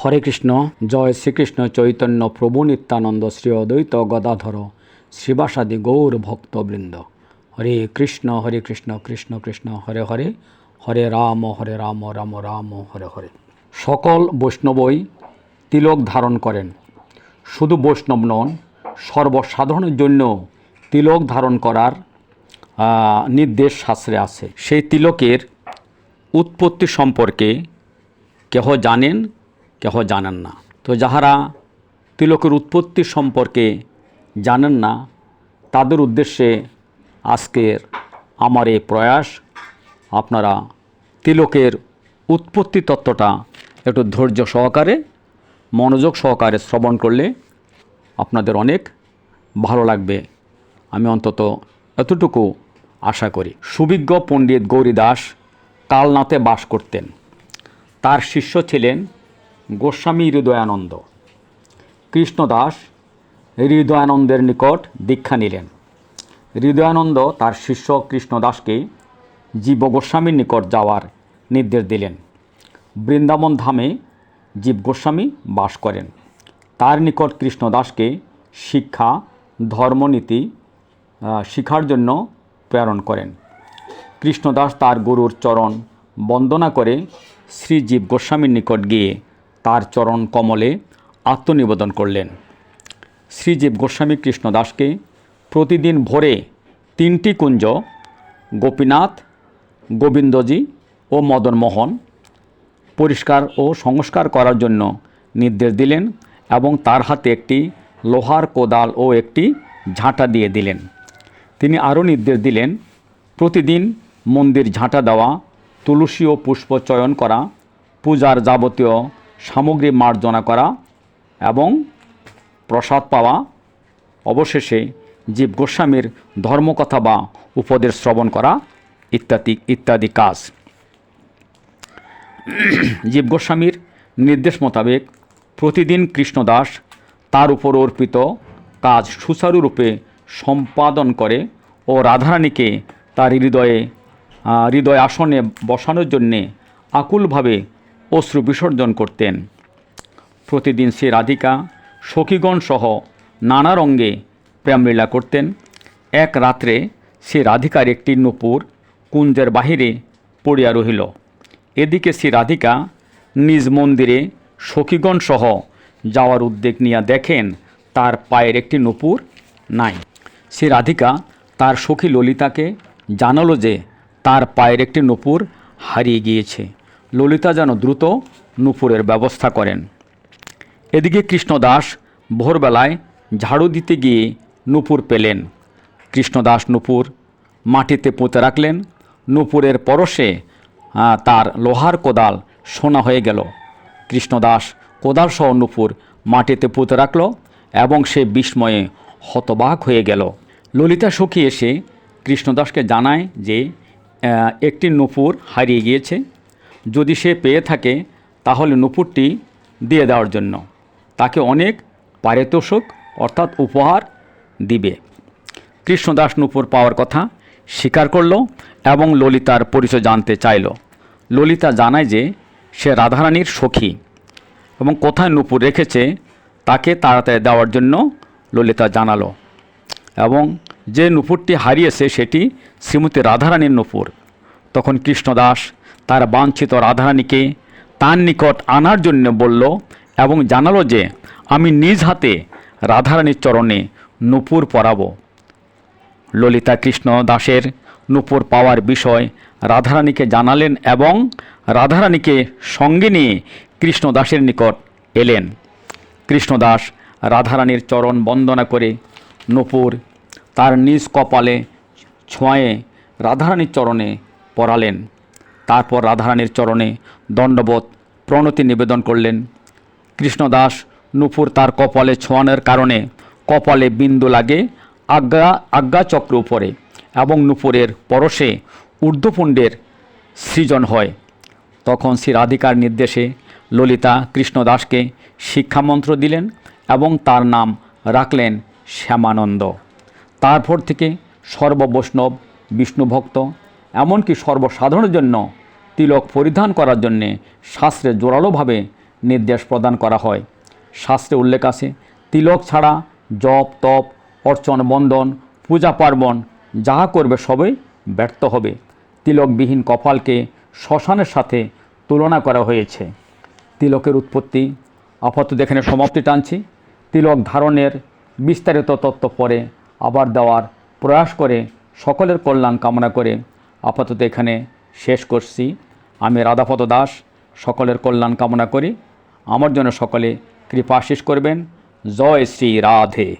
হরে কৃষ্ণ, জয় শ্রীকৃষ্ণ চৈতন্য প্রভু নিত্যানন্দ শ্রী অদ্বৈত গদাধর, শ্রীবাসাদি গৌর ভক্তবৃন্দ। হরে কৃষ্ণ হরে কৃষ্ণ কৃষ্ণ কৃষ্ণ, হরে হরে হরে রাম হরে রাম রাম রাম, হরে হরে। সকল বৈষ্ণবই তিলক ধারণ করেন। শুধু বৈষ্ণব নন, সর্বসাধারণের জন্য তিলক ধারণ করার নির্দেশ শাস্ত্রে আছে। সেই তিলকের উৎপত্তি সম্পর্কে কেহ জানেন? কেহ জানেন না। তো যাহারা তিলকের উৎপত্তি সম্পর্কে জানেন না, তাদের উদ্দেশ্যে আজকের আমার এই প্রয়াস, আপনারা তিলকের উৎপত্তি তত্ত্বটা একটু ধৈর্য সহকারে, মনোযোগ সহকারে শ্রবণ করলে আপনাদের অনেক ভালো লাগবে। আমি অন্তত এতটুকু আশা করি। সুবিজ্ঞ পণ্ডিত গৌরীদাস কালনাতে বাস করতেন। তার শিষ্য ছিলেন গোস্বামী হৃদয়ানন্দ। কৃষ্ণদাস হৃদয়ানন্দের নিকট দীক্ষা নিলেন। হৃদয়ানন্দ তার শিষ্য কৃষ্ণদাসকে জীব গোস্বামীর নিকট যাওয়ার নির্দেশ দিলেন। বৃন্দাবন ধামে জীব গোস্বামী বাস করেন। তার নিকট কৃষ্ণদাসকে শিক্ষা, ধর্মনীতি শিখার জন্য প্রেরণ করেন। কৃষ্ণদাস তার গুরুর চরণ বন্দনা করে শ্রীজীব গোস্বামীর নিকট গিয়ে তার চরণ কমলে আত্মনিবেদন করলেন। শ্রীজীব গোস্বামী কৃষ্ণদাসকে প্রতিদিন ভোরে তিনটি কুঞ্জ, গোপীনাথ, গোবিন্দজি ও মদনমোহন পরিষ্কার ও সংস্কার করার জন্য নির্দেশ দিলেন এবং তার হাতে একটি লোহার কোদাল ও একটি ঝাঁটা দিয়ে দিলেন। তিনি আরও নির্দেশ দিলেন, প্রতিদিন মন্দির ঝাঁটা দেওয়া, তুলসী ও পুষ্প চয়ন করা, পূজার যাবতীয় সামগ্রী মার্জনা করা এবং প্রসাদ পাওয়া, অবশেষে জীব গোস্বামীর ধর্মকথা বা উপদেশ শ্রবণ করা ইত্যাদি ইত্যাদি কাজ। জীব গোস্বামীর নির্দেশ মোতাবেক প্রতিদিন কৃষ্ণদাস তার উপর অর্পিত কাজ সুচারুরূপে সম্পাদন করে ও রাধারানীকে তার হৃদয়ে হৃদয় আসনে বসানোর জন্যে আকুলভাবে অশ্রু বিসর্জন করতেন। প্রতিদিন সে রাধিকা সখীগণ সহ নানা রঙ্গে প্রেমলীলা করতেন। এক রাত্রে সে রাধিকার একটি নূপুর কুঞ্জের বাহিরে পড়িয়া রহিল। এদিকে সে রাধিকা নিজ মন্দিরে সখীগণ সহ যাওয়ার উদ্যোগ নিয়ে দেখেন, তার পায়ের একটি নূপুর নাই। সে রাধিকা তার সখী ললিতাকে জানালো যে তার পায়ের একটি নূপুর হারিয়ে গিয়েছে। ললিতা যেন দ্রুত নূপুরের ব্যবস্থা করেন। এদিকে কৃষ্ণদাস ভোরবেলায় ঝাড়ু দিতে গিয়ে নূপুর পেলেন। কৃষ্ণদাস নূপুর মাটিতে পুঁতে রাখলেন। নূপুরের পরশে তার লোহার কোদাল সোনা হয়ে গেল। কৃষ্ণদাস কোদাল সহ নূপুর মাটিতে পুঁতে রাখল এবং সে বিস্ময়ে হতবাক হয়ে গেল। ললিতা সখী এসে কৃষ্ণদাসকে জানায় যে একটি নূপুর হারিয়ে গিয়েছে। যদি সে পেয়ে থাকে, তাহলে নূপুরটি দিয়ে দেওয়ার জন্য। তাকে অনেক পারিতোষক অর্থাৎ উপহার দিবে। কৃষ্ণদাস নূপুর পাওয়ার কথা স্বীকার করল এবং ললিতার পরিচয় জানতে চাইল। ললিতা জানায় যে সে রাধারানীর সখী এবং কোথায় নূপুর রেখেছে তাকে তাড়াতাড়ি দেওয়ার জন্য ললিতা জানালো এবং যে নূপুরটি হারিয়েছে সেটি শ্রীমতী রাধারানীর নূপুর। তখন কৃষ্ণদাস তার বাঞ্ছিত রাধারানীকে তার নিকট আনার জন্য বলল এবং জানালো যে, আমি নিজ হাতে রাধারানীর চরণে নূপুর পরাব। ললিতা কৃষ্ণ দাসের নূপুর পাওয়ার বিষয় রাধারানীকে জানালেন এবং রাধারানীকে সঙ্গে নিয়ে কৃষ্ণদাসের নিকট এলেন। কৃষ্ণদাস রাধারানীর চরণ বন্দনা করে নূপুর তার নিজ কপালে ছোঁয়ে রাধারানীর চরণে পরালেন। তারপর রাধারানীর চরণে দণ্ডবোধ, প্রণতি নিবেদন করলেন। কৃষ্ণদাস, নূপুর তার কপালে ছোঁয়ানোর কারণে কপালে বিন্দু লাগে আজ্ঞা, আজ্ঞাচক্র উপরে এবং নূপুরের পরশে ঊর্ধ্বপুণ্ডের সৃজন হয়। তখন শ্রী রাধিকার নির্দেশে ললিতা কৃষ্ণদাসকে শিক্ষামন্ত্র দিলেন এবং তার নাম রাখলেন শ্যামানন্দ। তারপর থেকে সর্ববৈষ্ণব, বিষ্ণুভক্ত এমনকি সর্বসাধারণের জন্য তিলক পরিধান করার জন্যে শাস্ত্রে জোরালোভাবে নির্দেশ প্রদান করা হয়। শাস্ত্রে উল্লেখ আছে, তিলক ছাড়া জপ, তপ, অর্চন, বন্দন, পূজা পার্বণ যাহা করবে সবই ব্যর্থ হবে। তিলকবিহীন কপালকে শ্মশানের সাথে তুলনা করা হয়েছে। তিলকের উৎপত্তি আপাতত এখানে সমাপ্তি টানছি। তিলক ধারণের বিস্তারিত তত্ত্ব পরে আবার দেওয়ার প্রয়াস করে সকলের কল্যাণ কামনা করে আপাতত এখানে শেষ করছি। আমি রাধাপদ দাস, সকলের কল্যাণ কামনা করি। আমার জন্য সকলে কৃপা আশিস করবেন। জয় শ্রী রাধে।